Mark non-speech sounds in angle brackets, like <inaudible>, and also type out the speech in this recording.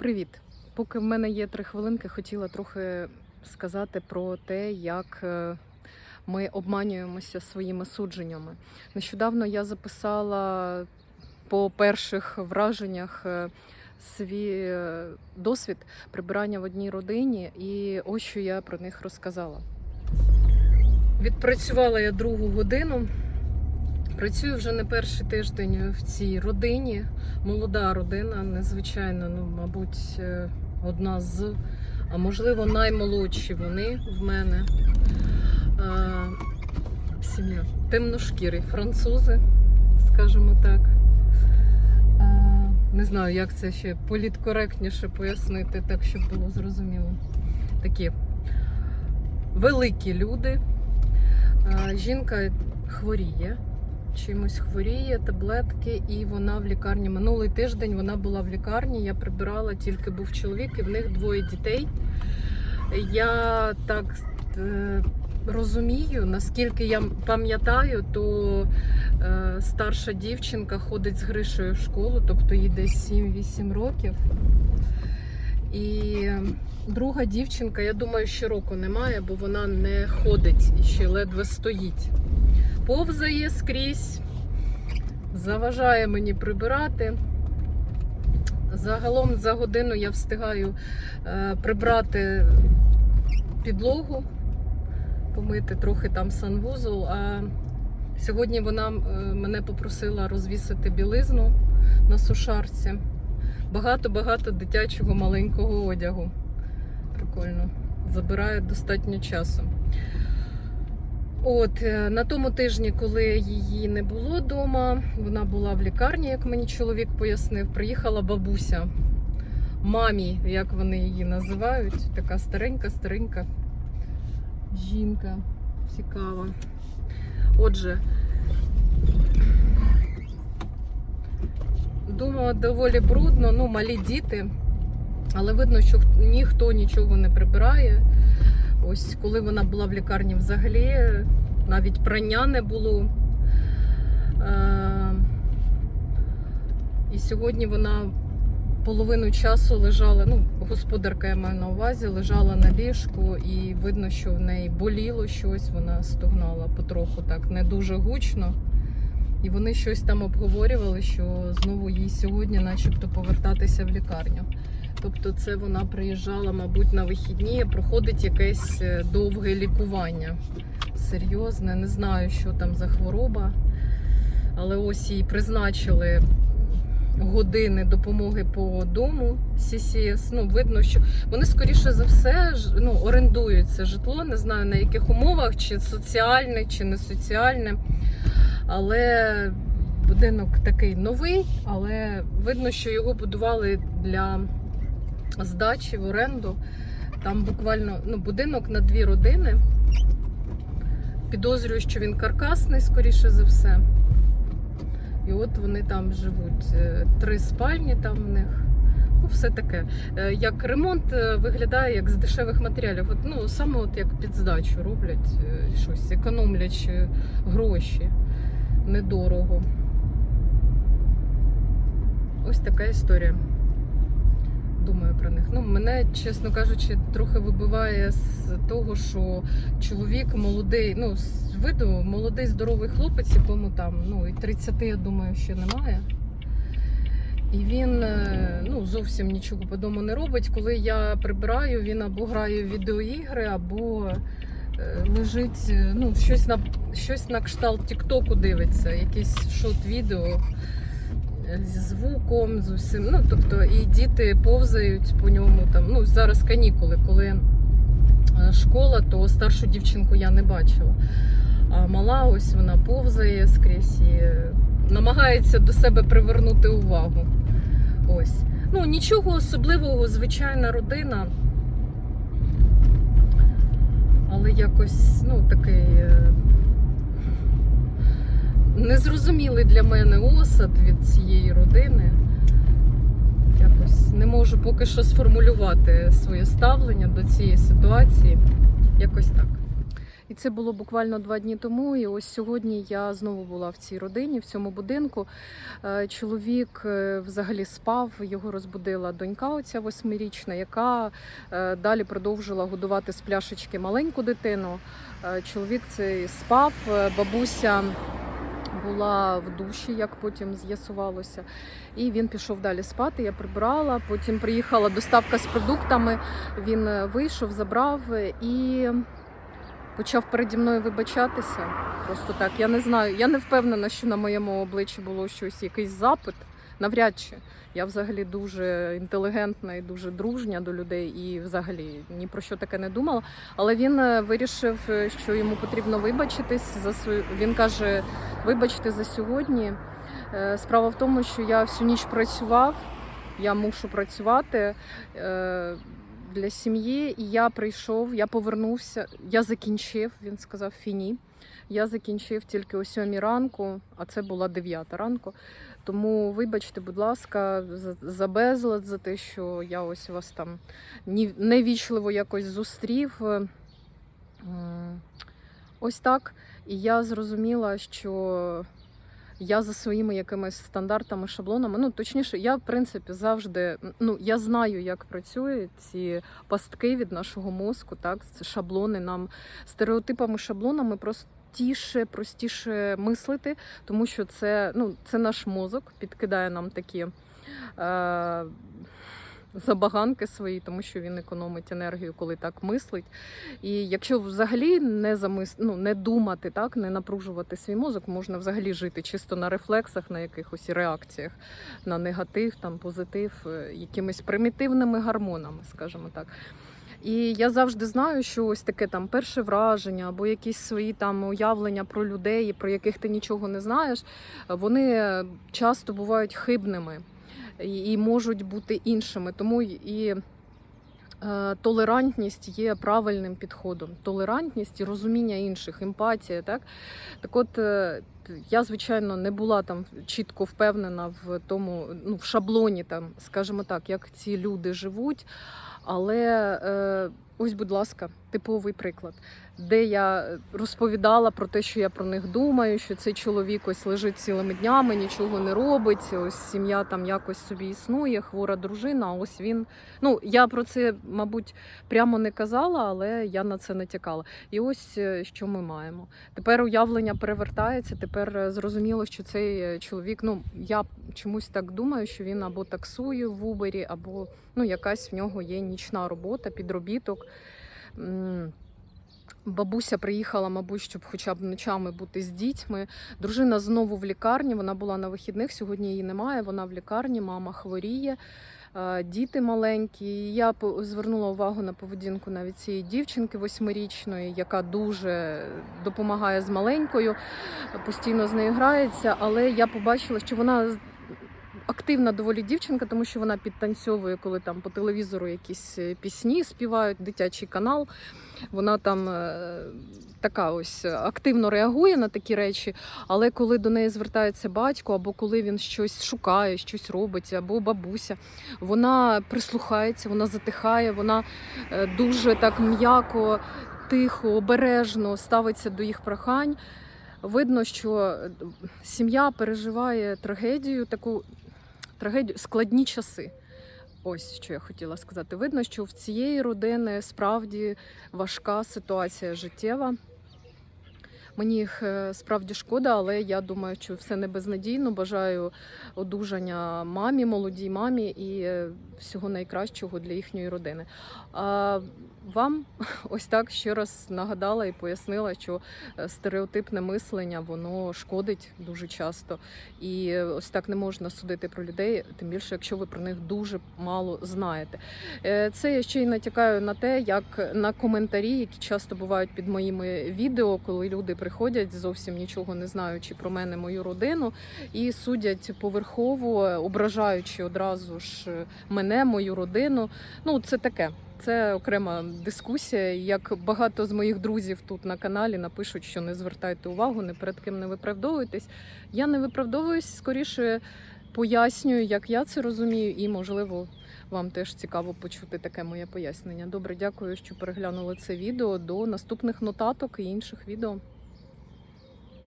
Привіт! Поки в мене є три хвилинки, хотіла трохи сказати про те, як е, ми обманюємося своїми судженнями. Нещодавно я записала по перших враженнях е, свій е, досвід прибирання в одній родині, і ось що я про них розказала. Відпрацювала я другу годину. Працюю вже не перший тиждень в цій родині. Молода родина, незвичайно, ну, мабуть, е, одна з, а можливо, наймолодші вони в мене. Сім'я темношкірі французи, скажімо так. Не знаю, як це ще політкоректніше пояснити, так щоб було зрозуміло. Такі великі люди. Жінка хворіє чимось хворіє, таблетки, і вона в лікарні. Минулий тиждень вона була в лікарні. Я прибирала, тільки був чоловік, і в них двоє дітей. Я так е, розумію, наскільки я пам'ятаю, то е, старша дівчинка ходить з Гришею в школу, тобто їй десь 7-8 років. І друга дівчинка, я думаю, що року немає, бо вона не ходить і ще ледве стоїть повзає скрізь, заважає мені прибирати. Загалом за годину я встигаю е, прибрати підлогу, помити трохи там санвузол. А сьогодні вона е, мене попросила розвісити білизну на сушарці. Багато-багато дитячого маленького одягу. Прикольно. Забирає достатньо часу. От е, на тому тижні, коли її не було вдома, вона була в лікарні, як мені чоловік пояснив. Приїхала бабуся мамі, як вони її називають. Така старенька, старенька жінка. Цікава. Отже, дома доволі брудно, ну, малі діти, але видно, що ніхто нічого не прибирає. Ось коли вона була в лікарні взагалі, навіть прання не було. Е, І сьогодні вона половину часу лежала, ну, господарка я маю на увазі, лежала на ліжку, і видно, що в неї боліло щось, вона стогнала потроху так, не дуже гучно. І вони щось там обговорювали, що знову їй сьогодні, начебто, повертатися в лікарню. Тобто, це вона приїжджала, мабуть, на вихідні, проходить якесь е, довге лікування. Серйозне, не знаю, що там за хвороба. Але ось їй призначили години допомоги по дому CCS. Ну, видно, що вони, скоріше за все, ну, орендують це житло. Не знаю на яких умовах, чи соціальне, чи не соціальне. Але будинок такий новий, але видно, що його будували для здачі в оренду. Там буквально ну, будинок на дві родини. Підозрюю, що він каркасний, скоріше за все. І от вони там живуть. Е, Три спальні там в них. Ну, все таке. Е, Як ремонт е, виглядає як з дешевих матеріалів. От, ну, саме от як під здачу роблять щось, економлячи гроші недорого. Ось така історія думаю про них. Ну, мене, чесно кажучи, трохи вибиває з того, що чоловік молодий, ну, з виду молодий здоровий хлопець, якому там ну, і 30, я думаю, ще немає. І він е, ну, зовсім нічого по дому не робить. Коли я прибираю, він або грає в відеоігри, або е, лежить, е, ну, щось на, щось на кшталт Тіктоку дивиться, якийсь шот-відео зі звуком, з усім. Ну, тобто, і діти повзають по ньому. Там, ну, зараз канікули, коли е, школа, то старшу дівчинку я не бачила. А мала ось вона повзає скрізь і е, намагається до себе привернути увагу. Ось. Ну, нічого особливого, звичайна родина. Але якось, ну, такий. Незрозумілий для мене осад від цієї родини. Якось не можу поки що сформулювати своє ставлення до цієї ситуації. Якось так. І це було буквально два дні тому. І ось сьогодні я знову була в цій родині, в цьому будинку. Е, Чоловік е, взагалі спав, його розбудила донька, оця восьмирічна, яка е, далі продовжила годувати з пляшечки маленьку дитину. Чоловік цей спав, бабуся була в душі, як потім з'ясувалося. І він пішов далі спати. Я прибрала. Потім приїхала доставка з продуктами. Він е, вийшов, забрав е, і почав переді мною вибачатися. Просто так. Я не знаю. Я не впевнена, що на моєму обличчі було щось, якийсь запит. Навряд чи. Я взагалі дуже інтелігентна і дуже дружня до людей, і взагалі ні про що таке не думала. Але він е, вирішив, е, що йому потрібно вибачитись за свою. Він каже: вибачте за сьогодні. Е, Справа в тому, що я всю ніч працював, я мушу працювати для сім'ї, і я прийшов, я повернувся, я закінчив. Він сказав фіні. Я закінчив тільки о сьомій ранку, а це була дев'ята ранку. Тому вибачте, будь ласка, за, безлад, за те, що я ось вас там невічливо якось зустрів. Е, Ось так. І я зрозуміла, що я за своїми якимись стандартами, шаблонами, ну точніше, я в принципі завжди ну я знаю, як працюють ці пастки від нашого мозку, так шаблони нам стереотипами, шаблонами простіше, простіше мислити, тому що це ну це наш мозок підкидає нам такі. Е- Забаганки свої, тому що він економить енергію, коли так мислить. І якщо взагалі не замис... ну, не думати, так не напружувати свій мозок, можна взагалі жити чисто на рефлексах, на якихось реакціях, на негатив, там позитив, е, якимись примітивними гормонами, скажімо так. І я завжди знаю, що ось таке там перше враження або якісь свої там уявлення про людей, про яких ти нічого не знаєш, вони часто бувають хибними і, можуть бути іншими. Тому і толерантність є правильним підходом. Толерантність і розуміння інших, емпатія. Так, так от е, я, звичайно, не була там чітко впевнена в тому, ну, в шаблоні, там, скажімо так, як ці люди живуть. Але е, ось, будь ласка, типовий приклад, де я розповідала про те, що я про них думаю, що цей чоловік ось лежить цілими днями, нічого не робить. Ось сім'я там якось собі існує, хвора дружина. А ось він. Ну я про це, мабуть, прямо не казала, але я на це натякала. І ось е, що ми маємо. Тепер уявлення перевертається. Тепер е, зрозуміло, що цей е, чоловік. Ну я чомусь так думаю, що він або таксує в Убері, або ну якась в нього є нічна робота, підробіток. Бабуся приїхала, мабуть, щоб хоча б ночами бути з дітьми. Дружина знову в лікарні. Вона була на вихідних. Сьогодні її немає. Вона в лікарні, мама хворіє, е, діти маленькі. Я звернула увагу на поведінку навіть цієї дівчинки восьмирічної, яка дуже допомагає з маленькою, постійно з нею грається. Але я побачила, що вона активна доволі дівчинка, тому що вона підтанцьовує, коли там по телевізору якісь е, пісні співають, дитячий канал. Вона там е, така ось активно реагує на такі речі, але коли до неї звертається батько, або коли він щось шукає, щось робить, або бабуся, вона прислухається, вона затихає, вона е, дуже так м'яко, тихо, обережно ставиться до їх прохань. Видно, що сім'я переживає трагедію, таку трагедію, складні часи. Ось що я хотіла сказати. Видно, що в цієї родини справді важка ситуація життєва. Мені їх е, справді шкода, але я думаю, що все не безнадійно. Бажаю одужання мамі, молодій мамі і е, всього найкращого для їхньої родини. А вам <laughs> ось так ще раз нагадала і пояснила, що е, стереотипне мислення воно шкодить дуже часто. І ось так не можна судити про людей, тим більше, якщо ви про них дуже мало знаєте. Це я ще й натякаю на те, як на коментарі, які часто бувають під моїми відео, коли люди приходять зовсім нічого не знаючи про мене, мою родину, і судять поверхово, ображаючи одразу ж мене, мою родину. Ну, це таке. Це окрема дискусія. Як багато з моїх друзів тут на каналі напишуть, що не звертайте увагу, не перед ким не виправдовуйтесь. Я не виправдовуюсь скоріше. пояснюю, як я це розумію, і можливо. Вам теж цікаво почути таке моє пояснення. Добре, дякую, що переглянули це відео. До наступних нотаток і інших відео.